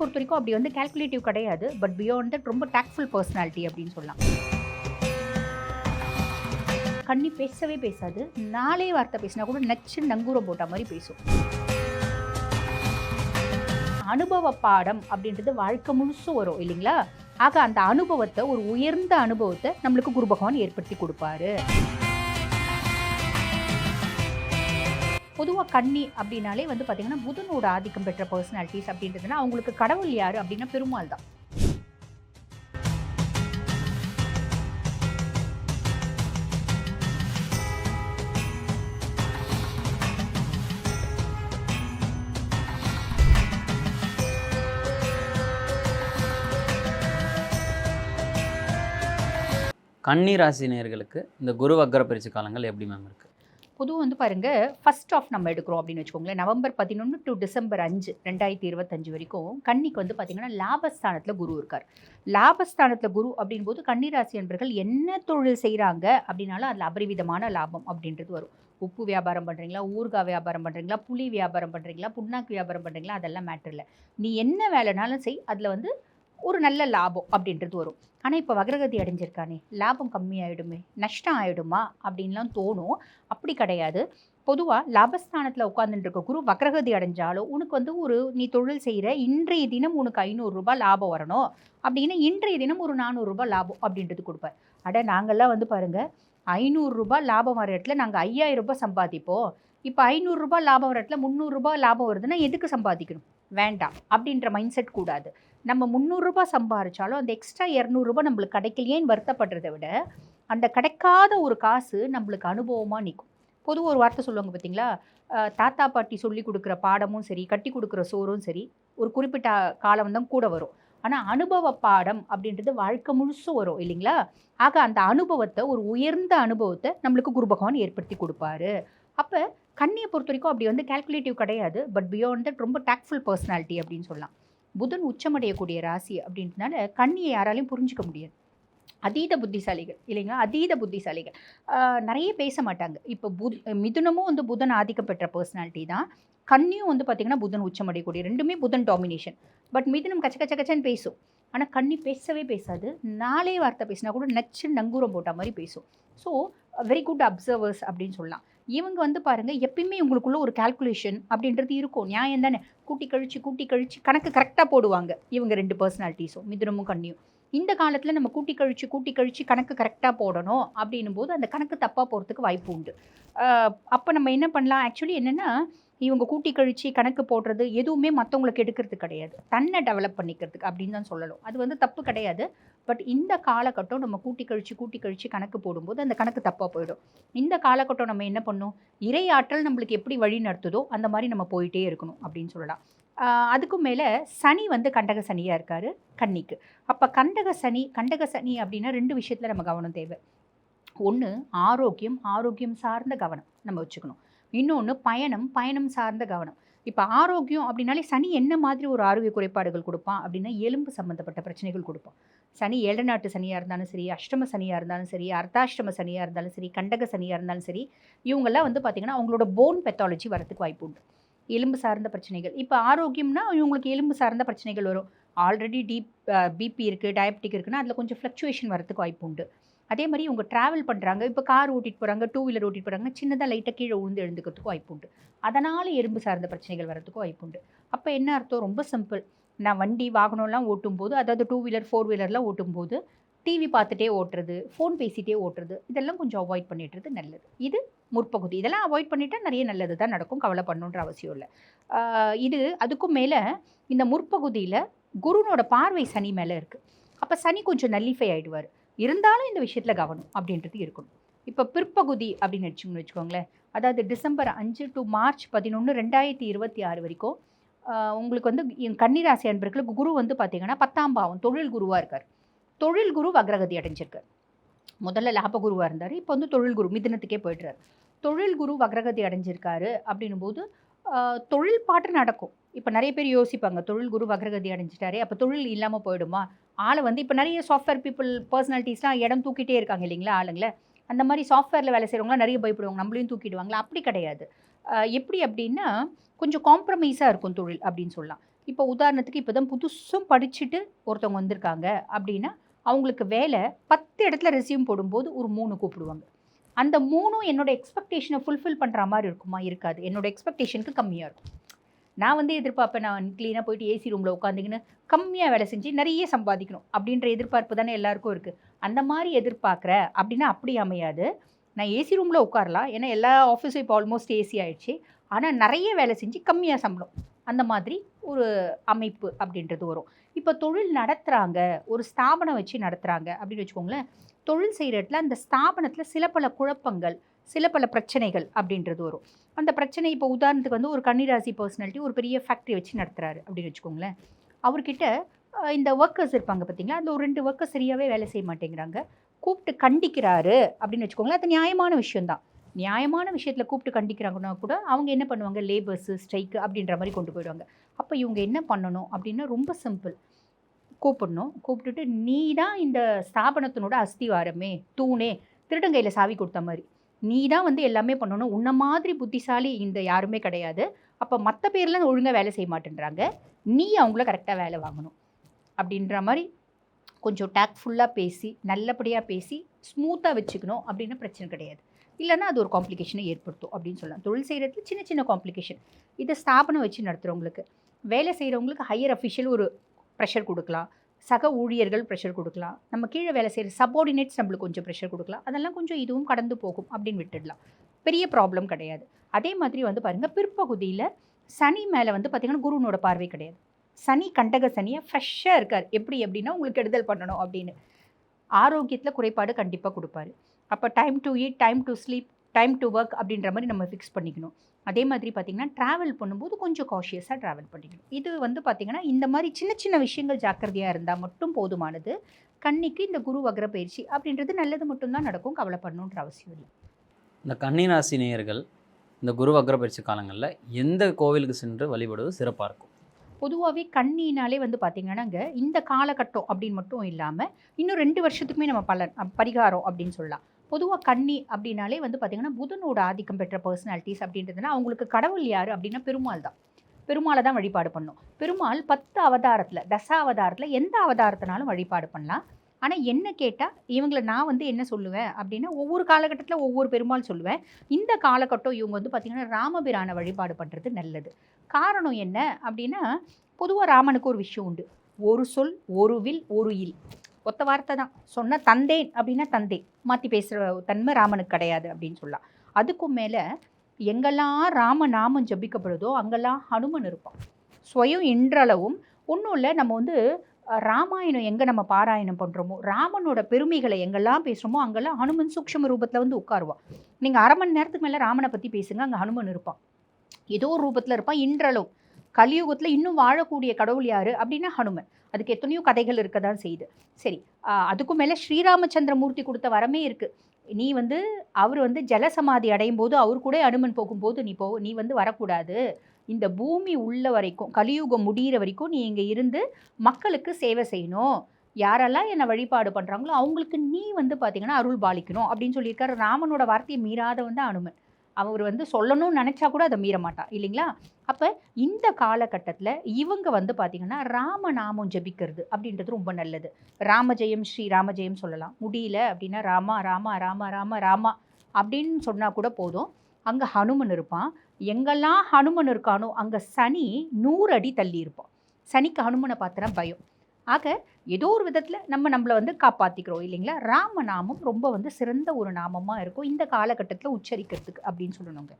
பொறுத்த வரைக்கும் அப்படி வந்து கால்குலேட்டிவ் கிடையாது. பட் பியாண்ட் தட் ரொம்ப டாக்ட்ஃபுல் பர்சனாலிட்டி அப்படின்னு சொல்லலாம். கண்ணி பேசவே பேசாது. நாலே வார்த்தை பேசினா கூட நச்சு நங்கூரம் போட்ட மாதிரி பேசும். அனுபவ பாடம் அப்படின்றது வாழ்க்கை முழுசும் வரும் இல்லைங்களா? ஆக அந்த அனுபவத்தை ஒரு உயர்ந்த அனுபவத்தை நம்மளுக்கு குரு பகவான் ஏற்படுத்தி கொடுப்பாரு. பொதுவாக கன்னி அப்படின்னாலே வந்து பார்த்தீங்கன்னா புதனோட ஆதிக்கம் பெற்ற பர்சனாலிட்டிஸ் அப்படின்றதுனா அவங்களுக்கு கடவுள் யார் அப்படின்னா பெருமாள் தான். கன்னி ராசி நேர்களுக்கு இந்த குரு வக்கர பரிசு காலங்கள் எப்படி மேம் இருக்குது பொதுவாக வந்து பாருங்கள் ஃபர்ஸ்ட் ஆஃப் நம்ம எடுக்கிறோம் அப்படின்னு வச்சுக்கோங்களேன். நவம்பர் பதினொன்று டு டிசம்பர் அஞ்சு ரெண்டாயிரத்தி இருபத்தஞ்சு வரைக்கும் கன்னிக்கு வந்து பார்த்தீங்கன்னா லாபஸ்தானத்தில் குரு இருக்கார். லாபஸ்தானத்தில் குரு அப்படின்போது கன்னிராசி என்பர்கள் என்ன தொழில் செய்கிறாங்க அப்படின்னாலும் அதில் அபரிவிதமான லாபம் அப்படின்றது வரும். உப்பு வியாபாரம் பண்ணுறீங்களா ஊறுகாய் வியாபாரம் பண்ணுறீங்களா புளி வியாபாரம் பண்ணுறீங்களா புண்ணாக்கு வியாபாரம் பண்ணுறீங்களா அதெல்லாம் மேட்டர் இல்லை. நீ என்ன வேலைனாலும் செய் அதில் வந்து ஒரு நல்ல லாபம் அப்படின்றது வரும். ஆனால் இப்போ வக்ரகதி அடைஞ்சிருக்கானே லாபம் கம்மியாயிடுமே நஷ்டம் ஆகிடுமா அப்படின்லாம் தோணும். அப்படி கிடையாது. பொதுவாக லாபஸ்தானத்தில் உட்காந்துட்டு இருக்க குரு வக்ரகதி அடைஞ்சாலும் உனக்கு வந்து ஒரு நீ தொழில் செய்கிற இன்றைய தினம் உனக்கு ஐநூறுரூபா லாபம் வரணும் அப்படின்னு இன்றைய தினம் ஒரு நானூறுரூபா லாபம் அப்படின்றது கொடுப்பேன். அட நாங்கள்லாம் வந்து பாருங்கள் ஐநூறுரூபா லாபம் வர இடத்துல நாங்கள் ஐயாயிரம் ரூபாய் சம்பாதிப்போம். இப்போ ஐநூறுரூபா லாபம் வர இடத்துல முந்நூறுரூபா லாபம் வருதுன்னா எதுக்கு சம்பாதிக்கணும்? வேண்டாம் அப்படின்ற மைண்ட் செட் கூடாது. நம்ம முந்நூறுரூபா சம்பாரிச்சாலும் அந்த எக்ஸ்ட்ரா இரநூறுபா நம்மளுக்கு கிடைக்கலையேன்னு வருத்தப்படுறதை விட அந்த கிடைக்காத ஒரு காசு நம்மளுக்கு அனுபவமாக நிற்கும் பொது ஒரு வார்த்தை சொல்லுவாங்க பார்த்தீங்களா தாத்தா பாட்டி சொல்லி கொடுக்குற பாடமும் சரி கட்டி கொடுக்குற சோறும் சரி ஒரு குறிப்பிட்ட காலம் தான் கூட வரும். ஆனால் அனுபவ பாடம் அப்படின்றது வாழ்க்கை முழுசும் வரும் இல்லைங்களா? ஆக அந்த அனுபவத்தை ஒரு உயர்ந்த அனுபவத்தை நம்மளுக்கு குரு பகவான் ஏற்படுத்தி கொடுப்பாரு. அப்போ கண்ணியை பொறுத்த வரைக்கும் அப்படி வந்து கால்குலேட்டிவ் கிடையாது. பட் பியாண்ட் தட் ரொம்ப டாக்ட்ஃபுல் பர்சனாலிட்டி அப்படின்னு சொல்லலாம். புதன் உச்சமடையக்கூடிய ராசி அப்படின்றதுனால கண்ணியை யாராலையும் புரிஞ்சுக்க முடியாது. அதீத புத்திசாலிகள் இல்லைங்களா? அதீத புத்திசாலிகள். நிறைய பேச மாட்டாங்க. இப்போ புத் மிதுனமும் வந்து புதன் ஆதிக்கம் பெற்ற பர்சனாலிட்டி தான். கண்ணியும் வந்து பார்த்திங்கன்னா புதன் உச்சமடையக்கூடிய ரெண்டுமே புதன் டாமினேஷன் பட் மிதுனம் கச்ச கச்ச கச்சன்னு பேசும். ஆனால் கண்ணி பேசவே பேசாது. நாலே வார்த்தை பேசினா கூட நச்சு நங்கூரம் போட்ட மாதிரி பேசும். ஸோ வெரி குட் அப்சர்வர்ஸ் அப்படின்னு சொல்லலாம். இவங்க வந்து பாருங்கள் எப்பயுமே உங்களுக்குள்ள ஒரு கால்குலேஷன் அப்படின்றது இருக்கும். நியாயம் தானே? கூட்டி கழிச்சு கூட்டி கழிச்சு கணக்கு கரெக்டாக போடுவாங்க. இவங்க ரெண்டு பர்சனாலிட்டிஸும் மிதுனமும் கண்ணியும் இந்த காலத்தில் நம்ம கூட்டி கழிச்சு கூட்டி கழிச்சு கணக்கு கரெக்டாக போடணும் அப்படின்னும் போது அந்த கணக்கு தப்பாக போகிறதுக்கு வாய்ப்பு உண்டு. அப்போ நம்ம என்ன பண்ணலாம்? ஆக்சுவலி என்னென்னா இவங்க கூட்டி கழிச்சு கணக்கு போடுறது எதுவுமே மற்றவங்களுக்கு எடுக்கிறது கிடையாது. தன்னை டெவலப் பண்ணிக்கிறதுக்கு அப்படின்னு தான் சொல்லணும். அது வந்து தப்பு கிடையாது. பட் இந்த காலகட்டம் நம்ம கூட்டி கழித்து கூட்டி கழித்து கணக்கு போடும்போது அந்த கணக்கு தப்பாக போயிடும். இந்த காலகட்டம் நம்ம என்ன பண்ணணும் இறை ஆற்றல் நம்மளுக்கு எப்படி வழி நடத்துதோ அந்த மாதிரி நம்ம போயிட்டே இருக்கணும் அப்படின்னு சொல்லலாம். அதுக்கும் மேலே சனி வந்து கண்டக சனியாக இருக்கார் கன்னிக்கு. அப்போ கண்டக சனி கண்டக சனி அப்படின்னா ரெண்டு விஷயத்தில் நம்ம கவனம் தேவை. ஒன்று ஆரோக்கியம் ஆரோக்கியம் சார்ந்த கவனம் நம்ம வச்சுக்கணும். இன்னொன்று பயணம் பயணம் சார்ந்த கவனம். இப்போ ஆரோக்கியம் அப்படின்னாலே சனி என்ன மாதிரி ஒரு ஆரோக்கிய குறைபாடுகள் கொடுப்பான் அப்படின்னா எலும்பு சம்மந்தப்பட்ட பிரச்சனைகள் கொடுப்பான். சனி ஏழை நாட்டு சனியாக இருந்தாலும் சரி அஷ்டம சனியாக இருந்தாலும் சரி அர்த்தாஷ்டம சனியாக இருந்தாலும் சரி கண்டக சனியாக இருந்தாலும் சரி இவங்கெல்லாம் வந்து பார்த்திங்கன்னா அவங்களோட போன் பெத்தாலஜி வரத்துக்கு வாய்ப்பு உண்டு. எலும்பு சார்ந்த பிரச்சனைகள். இப்போ ஆரோக்கியம்னா இவங்களுக்கு எலும்பு சார்ந்த பிரச்சனைகள் வரும். ஆல்ரெடி டீப் பிபி இருக்குது டயபெட்டிக் இருக்குன்னா அதில் கொஞ்சம் ஃப்ளக்சுவேஷன் வரத்துக்கு வாய்ப்பு உண்டு. அதே மாதிரி இவங்க ட்ராவல் பண்ணுறாங்க இப்போ கார் ஓட்டிட்டு போகிறாங்க டூ வீலர் ஓட்டிட்டு போகிறாங்க சின்னதாக லைட்டாக கீழே உழுந்து எழுந்துக்கிறதுக்கும் வாய்ப்பு உண்டு. அதனால் எறும்பு சார்ந்த பிரச்சனைகள் வரதுக்கும் வாய்ப்பு உண்டு. அப்போ என்ன அர்த்தம்? ரொம்ப சிம்பிள் நான் வண்டி வாகனம்லாம் ஓட்டும்போது அதாவது டூ வீலர் ஃபோர் வீலர்லாம் ஓட்டும்போது டிவி பார்த்துட்டே ஓட்டுறது ஃபோன் பேசிகிட்டே ஓட்டுறது இதெல்லாம் கொஞ்சம் அவாய்ட் பண்ணிடுறது நல்லது. இது முற்பகுதி. இதெல்லாம் அவாய்ட் பண்ணிட்டா நிறைய நல்லது தான் நடக்கும். கவலை பண்ணணுன்ற அவசியம் இல்லை. இது அதுக்கும் மேலே இந்த முற்பகுதியில் குருனோட பார்வை சனி மேலே இருக்குது அப்போ சனி கொஞ்சம் நல்லிஃபை ஆகிடுவார் இருந்தாலும் இந்த விஷயத்தில் கவனம் அப்படின்றது இருக்கணும். இப்போ பிற்பகுதி அப்படின்னு நினச்சிங்கன்னு வச்சுக்கோங்களேன். அதாவது டிசம்பர் அஞ்சு டு மார்ச் பதினொன்று ரெண்டாயிரத்தி இருபத்தி ஆறு வரைக்கும் உங்களுக்கு வந்து என் கன்னிராசி அன்பர்களுக்கு குரு வந்து பார்த்தீங்கன்னா பத்தாம் பாவம் தொழில் குருவாக இருக்கார். தொழில் குரு வக்ரகதி அடைஞ்சிருக்கார். முதல்ல லாப குருவாக இருந்தார் இப்போ வந்து தொழில் குரு மிதினத்துக்கே போய்ட்டுறார் தொழில் குரு வக்ரகதி அடைஞ்சிருக்காரு அப்படின்னும் போது தொழில் பாட்டு நடக்கும். இப்போ நிறைய பேர் யோசிப்பாங்க தொழில் குரு வக்ரகதி அடைஞ்சிட்டாரே அப்போ தொழில் இல்லாமல் போயிடுமா? ஆளை வந்து இப்போ நிறைய சாஃப்ட்வேர் பீப்புள் பர்சனாலிட்டிஸ்லாம் இடம் தூக்கிட்டே இருக்காங்க இல்லைங்களா ஆளுங்களை? அந்த மாதிரி சாஃப்ட்வேரில் வேலை செய்கிறவங்களாம் நிறைய பயப்படுவாங்க நம்மளையும் தூக்கிடுவாங்களா? அப்படி கிடையாது. எப்படி அப்படின்னா கொஞ்சம் காம்ப்ரமைஸாக இருக்கும் தொழில் அப்படின்னு சொல்லலாம். இப்போ உதாரணத்துக்கு இப்போ தான் புதுசும் படிச்சுட்டு ஒருத்தவங்க வந்திருக்காங்க அப்படின்னா அவங்களுக்கு வேலை பத்து இடத்துல ரெசியூம் போடும்போது ஒரு மூணு கூப்பிடுவாங்க. அந்த மூணும் என்னோட எக்ஸ்பெக்டேஷனை ஃபுல்ஃபில் பண்ணுற மாதிரி இருக்குமா? இருக்காது. என்னோடய எக்ஸ்பெக்டேஷனுக்கு கம்மியாக இருக்கும். நான் வந்து எதிர்பார்ப்பேன். நான் க்ளீனாக போயிட்டு ஏசி ரூமில் உட்காந்துக்கின்னு கம்மியாக வேலை செஞ்சு நிறைய சம்பாதிக்கணும் அப்படின்ற எதிர்பார்ப்பு தானே எல்லாருக்கும் இருக்குது அந்த மாதிரி எதிர்பார்க்குற அப்படின்னா அப்படி அமையாது. நான் ஏசி ரூமில் உட்காரலாம். ஏன்னா எல்லா ஆஃபீஸும் இப்போ ஆல்மோஸ்ட் ஏசி ஆயிடுச்சு. ஆனால் நிறைய வேலை செஞ்சு கம்மியாக சம்பளம். அந்த மாதிரி ஒரு அமைப்பு அப்படின்றது வரும். இப்போ தொழில் நடத்துகிறாங்க ஒரு ஸ்தாபனம் வச்சு நடத்துகிறாங்க அப்படின்னு வச்சுக்கோங்களேன். தொழில் செய்கிற இடத்துல அந்த ஸ்தாபனத்தில் சில பல குழப்பங்கள் சில பல பிரச்சனைகள் அப்படின்றது வரும். அந்த பிரச்சனை இப்போ உதாரணத்துக்கு வந்து ஒரு கன்னிராசி பர்சனாலிட்டி ஒரு பெரிய ஃபேக்ட்ரி வச்சு நடத்துகிறாரு அப்படின்னு வச்சுக்கோங்களேன். அவர்கிட்ட இந்த ஒர்க்கர்ஸ் இருப்பாங்க பார்த்தீங்களா அந்த ஒரு ரெண்டு ஒர்க்கர்ஸ் சரியாகவே வேலை செய்ய மாட்டேங்கிறாங்க. கூப்பிட்டு கண்டிக்கிறாரு அப்படின்னு வச்சுக்கோங்களேன். அது நியாயமான விஷயம்தான். நியாயமான விஷயத்தில் கூப்பிட்டு கண்டிக்கிறாங்கன்னா கூட அவங்க என்ன பண்ணுவாங்க? லேபர்ஸு ஸ்ட்ரைக்கு அப்படின்ற மாதிரி கொண்டு போயிடுவாங்க. அப்போ இவங்க என்ன பண்ணணும் அப்படின்னா ரொம்ப சிம்பிள் கூப்பிடணும். கூப்பிட்டுட்டு நீ தான் இந்த ஸ்தாபனத்தினோட அஸ்திவாரமே தூணே திருடங்கையில் சாவி கொடுத்த மாதிரி. நீ தான் வந்து எல்லாமே பண்ணணும். உன்ன மாதிரி புத்திசாலி இந்த யாருமே கிடையாது. அப்போ மற்ற பேர்லாம் ஒழுங்காக வேலை செய்ய மாட்டேன்றாங்க. நீ அவங்கள கரெக்டாக வேலை வாங்கணும். அப்படின்ற மாதிரி கொஞ்சம் டேக்ஃபுல்லாக பேசி நல்லபடியாக பேசி ஸ்மூத்தாக வச்சுக்கணும் அப்படின்னு பிரச்சனை கிடையாது. இல்லைன்னா அது ஒரு காம்ப்ளிகேஷனை ஏற்படுத்தும் அப்படின்னு சொல்லலாம். தொழில் செய்கிறதுல சின்ன சின்ன காம்ப்ளிகேஷன் இதை ஸ்தாபனம் வச்சு நடத்துகிறவங்களுக்கு வேலை செய்கிறவங்களுக்கு ஹையர் அஃபிஷியல் ஒரு ப்ரெஷர் கொடுக்கலாம். சக ஊழியர்கள் ப்ரெஷர் கொடுக்கலாம். நம்ம கீழே வேலை செய்கிற சப்பார்டினேட்ஸ் நம்மளுக்கு கொஞ்சம் ப்ரெஷர் கொடுக்கலாம். அதெல்லாம் கொஞ்சம் இதுவும் கடந்து போகும் அப்படின்னு விட்டுடலாம். பெரிய ப்ராப்ளம் கிடையாது. அதே மாதிரி வந்து பாருங்கள் பிற்பகுதியில் சனி மேலே வந்து பார்த்திங்கன்னா குருனோட பார்வை கிடையாது. சனி கண்டக சனியாக ஃப்ரெஷ்ஷாக இருக்கார். எப்படி எப்படின்னா உங்களுக்கு கெடுதல் பண்ணணும் அப்படின்னு. ஆரோக்கியத்தில் குறைபாடு கண்டிப்பாக கொடுப்பாரு. அப்போ time to eat time to sleep time to work அப்படின்ற மாதிரி நம்ம ஃபிக்ஸ் பண்ணிக்கணும். அதே மாதிரி பார்த்திங்கன்னா ட்ராவல் பண்ணும்போது கொஞ்சம் காஷியஸாக ட்ராவல் பண்ணிக்கணும். இது வந்து பார்த்திங்கன்னா இந்த மாதிரி சின்ன சின்ன விஷயங்கள் ஜாக்கிரதையாக இருந்தால் மட்டும் போதுமானது. கன்னிக்கு இந்த குரு வக்ர பயிற்சி அப்படின்றது நல்லது மட்டும்தான் நடக்கும். கவலைப்படணுன்ற அவசியம் இல்லை. இந்த கன்னிராசி நேயர்கள் இந்த குரு வக்ர பயிற்சி காலங்களில் எந்த கோவிலுக்கு சென்று வழிபடுவது சிறப்பாக இருக்கும்? பொதுவாகவே கண்ணினாலே வந்து பார்த்திங்கன்னாங்க இந்த காலகட்டம் அப்படின்னு மட்டும் இல்லாமல் இன்னும் ரெண்டு வருஷத்துக்குமே நம்ம பலன் பரிகாரம் அப்படின்னு சொல்லலாம். பொதுவாக கன்னி அப்படின்னாலே வந்து பார்த்திங்கன்னா புதனோட ஆதிக்கம் பெற்ற பர்சனாலிட்டிஸ் அப்படின்றதுனா அவங்களுக்கு கடவுள் யார் அப்படின்னா பெருமாள் தான். பெருமாளை தான் வழிபாடு பண்ணும். பெருமாள் பத்து அவதாரத்தில் தச அவதாரத்தில் எந்த அவதாரத்தினாலும் வழிபாடு பண்ணலாம். ஆனால் என்ன கேட்டால் இவங்களை நான் வந்து என்ன சொல்லுவேன் அப்படின்னா ஒவ்வொரு காலகட்டத்தில் ஒவ்வொரு பெருமாள் சொல்லுவேன். இந்த காலகட்டம் இவங்க வந்து பார்த்திங்கன்னா ராமபிரானை வழிபாடு பண்ணுறது நல்லது. காரணம் என்ன அப்படின்னா பொதுவாக ராமனுக்கு ஒரு விஷயம் உண்டு. ஒரு சொல் ஒரு வில் ஒரு இல். ஒத்த வார்த்தை தான். சொன்ன தந்தேன் அப்படின்னா தந்தேன் மாற்றி பேசுகிற தன்மை ராமனுக்கு கிடையாது அப்படின்னு சொல்லலாம். அதுக்கும் மேலே எங்கெல்லாம் ராம நாமம் ஜபிக்கப்படுதோ அங்கெல்லாம் ஹனுமன் இருப்பான். ஸ்வயம் இன்றளவும் ஒன்றும் இல்லை நம்ம வந்து ராமாயணம் எங்கே நம்ம பாராயணம் பண்ணுறோமோ ராமனோட பெருமைகளை எங்கெல்லாம் பேசுகிறோமோ அங்கெல்லாம் ஹனுமன் சூக்ஷம ரூபத்தில் வந்து உட்காருவான். நீங்கள் அரை மணி நேரத்துக்கு மேலே ராமனை பற்றி பேசுங்க அங்கே ஹனுமன் இருப்பான். ஏதோ ஒரு ரூபத்தில் இருப்பான் இன்றளவும். கலியுகத்தில் இன்னும் வாழக்கூடிய கடவுள் யார்? அப்படின்னா ஹனுமன். அதுக்கு எத்தனையோ கதைகள் இருக்க தான் செய்யுது. சரி அதுக்கும் மேலே ஸ்ரீராமச்சந்திரமூர்த்தி கொடுத்த வரமே இருக்குது நீ வந்து அவர் வந்து ஜலசமாதி அடையும் போது அவர் கூட அனுமன் போகும்போது நீ போ நீ வந்து வரக்கூடாது. இந்த பூமி உள்ள வரைக்கும் கலியுகம் முடியிற வரைக்கும் நீ இங்கே இருந்து மக்களுக்கு சேவை செய்யணும். யாரெல்லாம் என்னை வழிபாடு பண்ணுறாங்களோ அவங்களுக்கு நீ வந்து பார்த்தீங்கன்னா அருள் பாலிக்கணும் அப்படின்னு சொல்லியிருக்காரு. ராமனோட வார்த்தையை மீறாதவன் தான் அனுமன் அவர் வந்து சொல்லணும்னு நினச்சா கூட அதை மீற மாட்டான் இல்லைங்களா? அப்போ இந்த காலகட்டத்தில் இவங்க வந்து பார்த்திங்கன்னா ராமநாமம் ஜபிக்கிறது அப்படின்றது ரொம்ப நல்லது. ராமஜெயம் ஸ்ரீ ராமஜெயம் சொல்லலாம். முடியல அப்படின்னா ராமா ராமா ராமா ராமா ராமா அப்படின்னு சொன்னால் கூட போதும். அங்கே ஹனுமன் இருப்பான். எங்கெல்லாம் ஹனுமன் இருக்கானோ அங்கே சனி நூறு அடி தள்ளி இருப்பான். சனிக்கு ஹனுமனை பார்த்தனா பயம். ஆக ஏதோ ஒரு விதத்தில் நம்ம நம்மளை வந்து காப்பாற்றிக்கிறோம் இல்லைங்களா? ராமநாமம் ரொம்ப வந்து சிறந்த ஒரு நாமமாக இருக்கும் இந்த காலகட்டத்தில் உச்சரிக்கிறதுக்கு அப்படின்னு சொல்லணுங்க.